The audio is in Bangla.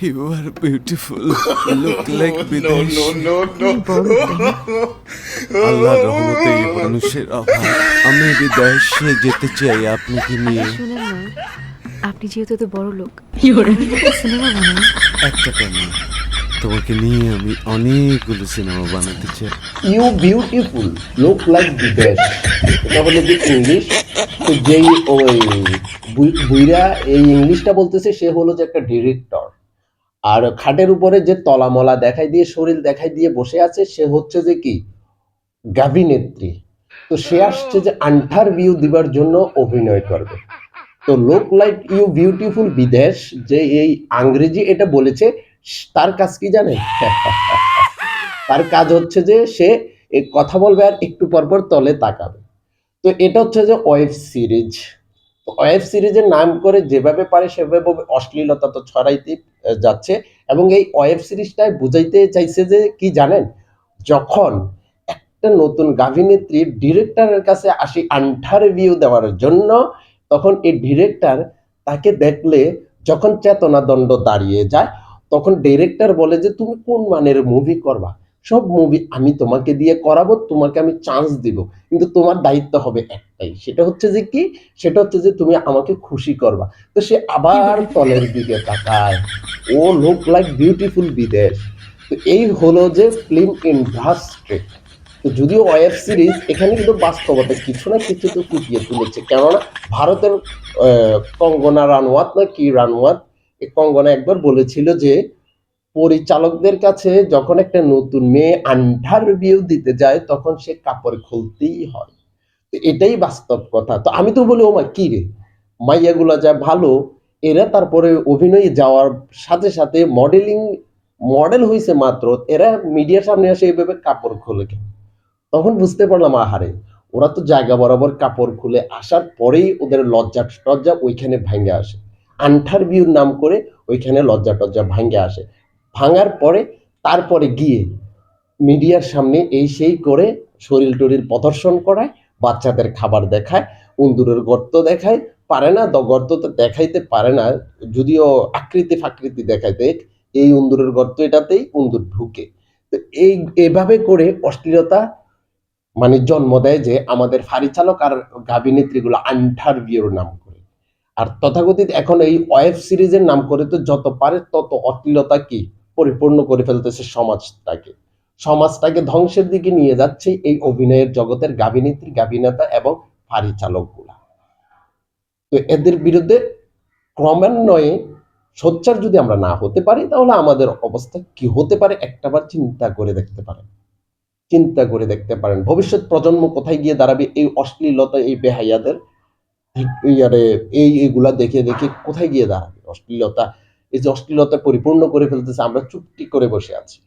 You are beautiful. Look like no, বিদেশ no, no, no. আল্লাহর রহমতে এই মানুষের অভাব আমি বিদেশে যেতে চাই আপনাকে নিয়ে। শুনেন না আপনি যেহেতু এত বড় লোক সিনেমা বানান। একটা কেন? তোমাকে নিয়ে আমি অনেকগুলো সিনেমা বানাতে চাই। ইউ বিউটিফুল লুক লাইক বিদেশ এটা হলো যে ইংলিশ। তো যেই ওই বুই- বুইরা এই ইংলিশটা বলতেছে সে হলো যে একটা ডিরেক্টর আর খাটের উপরে যে তলামলা দেখাই দিয়ে শরীর দেখাই দিয়ে বসে আছে সে হচ্ছে যে কি? গাভিনেত্রী। তো সে আসছে যে আন্ঠার ভিউ দিবার জন্য অভিনয় করবে। তো লোক লাইক ইউ বিউটিফুল বিদেশ যে এই আংরেজি এটা বলেছে তার কাজ কি জানে? তার কাজ হচ্ছে যে সে কথা বলবে আর একটু পর পর তলে তাকাবে। তো এটা হচ্ছে যে ওয়েব সিরিজ ওয়েব সিরিজের নাম করে যেভাবে পারে সেভাবে অশ্লীলতা তো ছড়াইতে যাচ্ছে এবং এই ওয়েব সিরিজটায় বুঝাইতে চাইছে যে কি জানেন? যখন একটা নতুন গাভিনেত্রী ডিরেক্টরের কাছে আসি আন্টারভিউ দেওয়ার জন্য, তখন এই ডিরেক্টর তাকে দেখলে যখন চেতনা দণ্ড দাঁড়িয়ে যায়, তখন ডিরেক্টর বলে যে, তুমি কোন মানের মুভি করবা? সব মুভি আমি তোমাকে দিয়ে করাবো তোমাকে আমি চান্স দিব। কিন্তু তোমার দায়িত্ব হবে একটাই সেটা হচ্ছে যে কি? সেটা হচ্ছে যে তুমি আমাকে খুশি করবা। তো সে আবার তলের দিকে তাকায়। ও লুক লাইক বিউটিফুল বিদেশ। তো এই হলো যে ফিল্ম ইন্ডাস্ট্রি তো যদিও ওয়েব সিরিজ এখানে কিন্তু বাস্তবতা কিছু না কিছু তো ফুটিয়ে তুলেছে। কেননা ভারতের কঙ্গনা রানওয়াত না কি রানওয়াত? কঙ্গনা একবার বলেছিল যে পরিচালকদের কাছে যখন একটা নতুন মেয়ে ইন্টারভিউ দিতে যায়, তখন সে কাপড় খুলতেই হয়। তো এটাই বাস্তব কথা। তো আমি তো বলি ওমা কি রে? মাইয়াগুলা যা ভালো। এরা তারপরে অভিনয়ে যাওয়ার সাথে সাথে মডেলিং মডেল হয়েছে মাত্র। এরা মিডিয়ার সামনে আসে এইভাবে কাপড় খুলে কেন? তখন বুঝতে পারলাম, আহারে, ওরা তো জায়গা বরাবর কাপড় খুলে আসার পরেই ওদের লজ্জা টজ্জা ওইখানে ভাঙ্গে আসে। আন্ঠার আন্টারভিউর নাম করে ওইখানে লজ্জা টজ্জা ভাঙ্গে আসে। ভাঙার পরে তারপরে গিয়ে মিডিয়ার সামনে এই সেই করে শরীর টরির প্রদর্শন করায়, বাচ্চাদের খাবার দেখায়, উন্দুরের গর্ত দেখায়, পারে না গর্ত তো দেখাইতে পারে না, যদিও আকৃতি ফাকৃতি দেখাইতে এই উন্দুরের গর্ত এটাতেই উন্দুর ঢুকে। তো এই, এভাবে করে অশ্লীলতা মানে জন্ম দেয় যে আমাদের ফারিচালক আর গাভিনেত্রীগুলো বিয়ের নাম করে। আর তথাকথিত এখন এই ওয়েব সিরিজের নাম করে তো যত পারে তত অশ্লীলতা কি? পরিপূর্ণ করে ফেলতেছে সমাজটাকে। সমাজটাকে ধ্বংসের দিকে নিয়ে যাচ্ছে এই অভিনয়ের জগতের গাভিনেত্রী গাভিনেতা এবং পরিচালকগুলা। তো এদের বিরুদ্ধে ক্রমান্বয়ে সোচ্চার যদি আমরা না হতে পারি, তাহলে আমাদের অবস্থা কি হতে পারে একটাবার চিন্তা করে দেখতে পারেন। চিন্তা করে দেখতে পারেন। ভবিষ্যৎ প্রজন্ম কোথায় গিয়ে দাঁড়াবে, এই অশ্লীলতা, এই বেহাইয়াদের এই এগুলা দেখে দেখে কোথায় গিয়ে দাঁড়াবে? অশ্লীলতা এই যে অশ্লীলতা পরিপূর্ণ করে ফেলতেছে আমরা চুপটি করে বসে আছি।